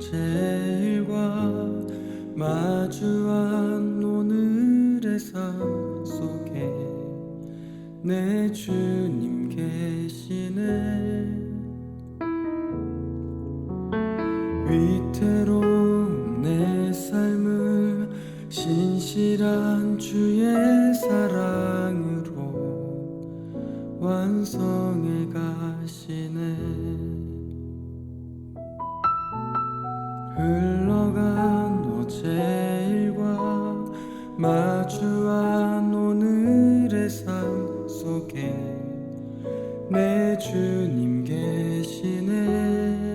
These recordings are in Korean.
제일과 마주한 오늘의 삶 속에 내 주님 계시네. 흘러간 어제 일과 마주한 오늘의 삶 속에 내 주님 계시네.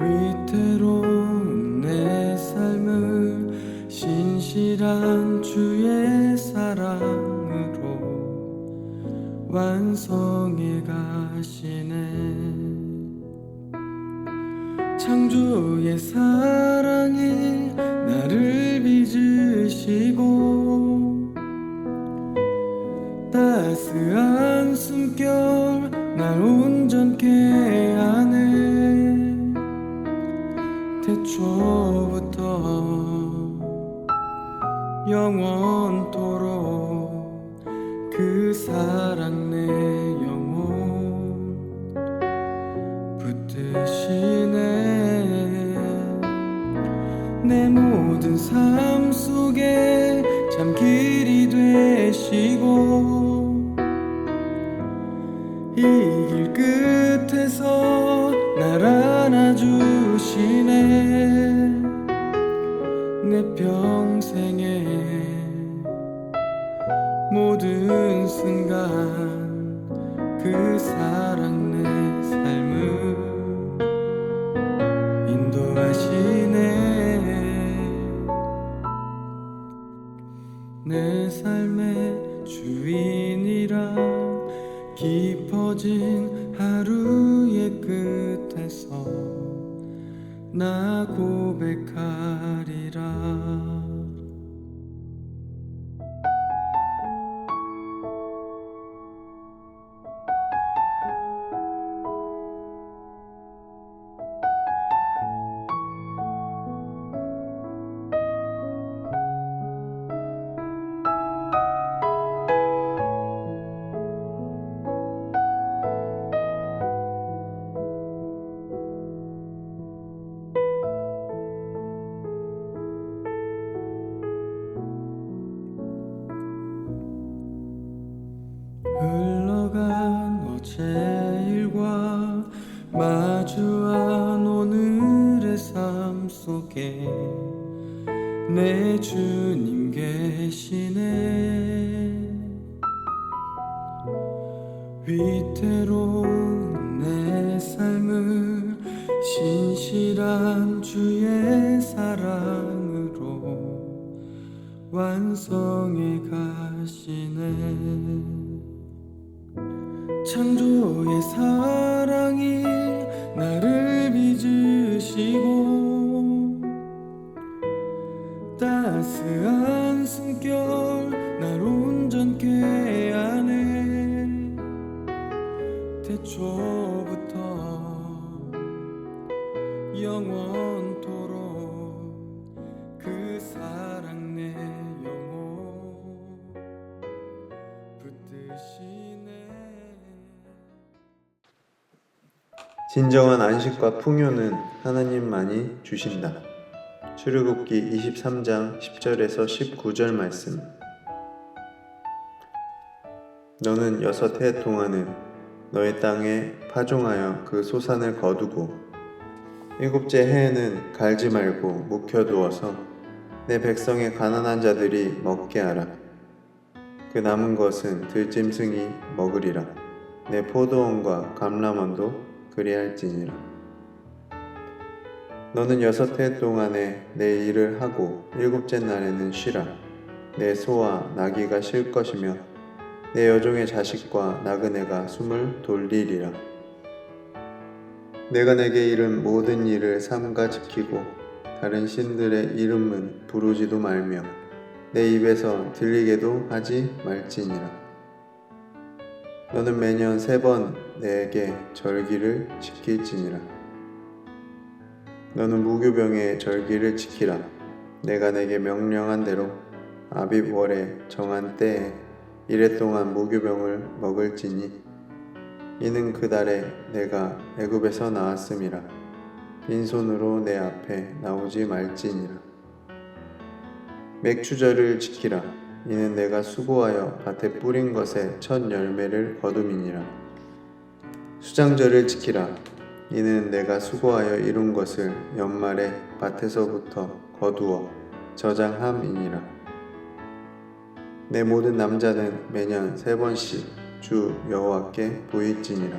위태로운 내 삶을 신실한 주의 사랑으로 완성해 가시네 창조의 사랑이 나를 빚으시고 따스한 숨결 날 온전케 하네. 태초부터 영원토록 그 사랑 이길 끝에서 날 안아주시네. 내 평생에 모든 순간 그 사랑 나 내 주 따스한 숨결 날 온전케 하네 태초부터 영원토록 그 사랑 내 영혼 붙드시네 진정한 안식과 풍요는 하나님만이 주신다. 출애굽기 23장 10절에서 19절 말씀. 너는 여섯 해 동안은 너의 땅에 파종하여 그 소산을 거두고 일곱째 해에는 갈지 말고 묵혀두어서 내 백성의 가난한 자들이 먹게 하라. 그 남은 것은 들짐승이 먹으리라. 내 포도원과 감람원도 그리할지니라. 너는 여섯 해 동안에 내 일을 하고 일곱째 날에는 쉬라. 내 소와 나귀가 쉴 것이며 내 여종의 자식과 나그네가 숨을 돌리리라. 내가 내게 이른 모든 일을 삼가 지키고 다른 신들의 이름은 부르지도 말며 내 입에서 들리게도 하지 말지니라. 너는 매년 세 번 내게 절기를 지킬지니라. 너는 무교병의 절기를 지키라. 내가 내게 명령한 대로 아비월에 정한 때에 이래 동안 무교병을 먹을지니 이는 그 달에 내가 애굽에서 나왔음이라. 빈손으로 내 앞에 나오지 말지니라. 맥추절을 지키라. 이는 내가 수고하여 밭에 뿌린 것의 첫 열매를 거둠이니라. 수장절을 지키라. 이는 내가 수고하여 이룬 것을 연말에 밭에서부터 거두어 저장함이니라. 내 모든 남자는 매년 세 번씩 주 여호와께 보일지니라.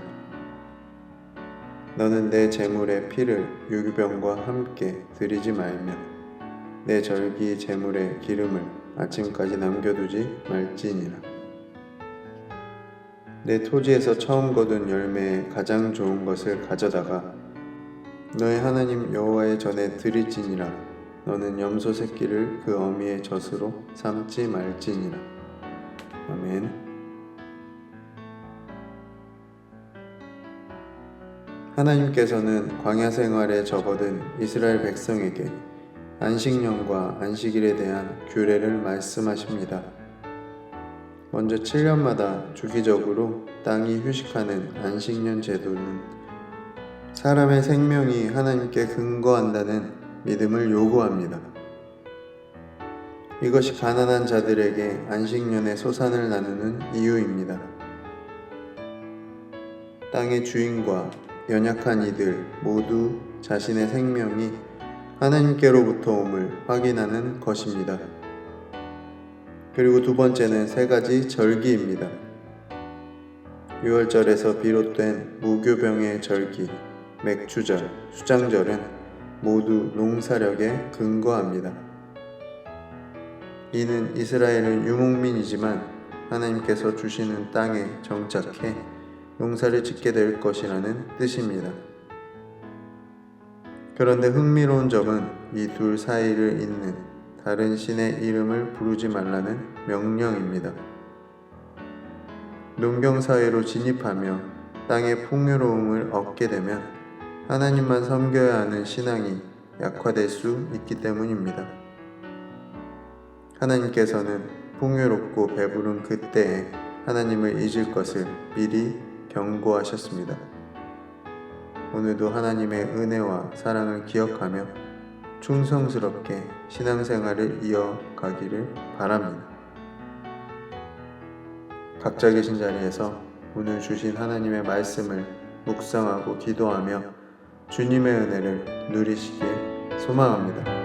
너는 내 제물의 피를 유기병과 함께 드리지 말며 내 절기 제물의 기름을 아침까지 남겨두지 말지니라. 내 토지에서 처음 거둔 열매의 가장 좋은 것을 가져다가 너의 하나님 여호와의 전에 드릴지니라. 너는 염소 새끼를 그 어미의 젖으로 삼지 말지니라. 아멘. 하나님께서는 광야 생활에 접어든 이스라엘 백성에게 안식년과 안식일에 대한 규례를 말씀하십니다. 먼저 7년마다 주기적으로 땅이 휴식하는 안식년 제도는 사람의 생명이 하나님께 근거한다는 믿음을 요구합니다. 이것이 가난한 자들에게 안식년의 소산을 나누는 이유입니다. 땅의 주인과 연약한 이들 모두 자신의 생명이 하나님께로부터 옴을 확인하는 것입니다. 그리고 두 번째는 세 가지 절기입니다. 6월절에서 비롯된 무교병의 절기, 맥주절, 수장절은 모두 농사력에 근거합니다. 이는 이스라엘은 유목민이지만 하나님께서 주시는 땅에 정착해 농사를 짓게 될 것이라는 뜻입니다. 그런데 흥미로운 점은 이 둘 사이를 잇는 다른 신의 이름을 부르지 말라는 명령입니다. 농경 사회로 진입하며 땅의 풍요로움을 얻게 되면 하나님만 섬겨야 하는 신앙이 약화될 수 있기 때문입니다. 하나님께서는 풍요롭고 배부른 그때에 하나님을 잊을 것을 미리 경고하셨습니다. 오늘도 하나님의 은혜와 사랑을 기억하며 충성스럽게 신앙생활을 이어가기를 바랍니다. 각자 계신 자리에서 오늘 주신 하나님의 말씀을 묵상하고 기도하며 주님의 은혜를 누리시길 소망합니다.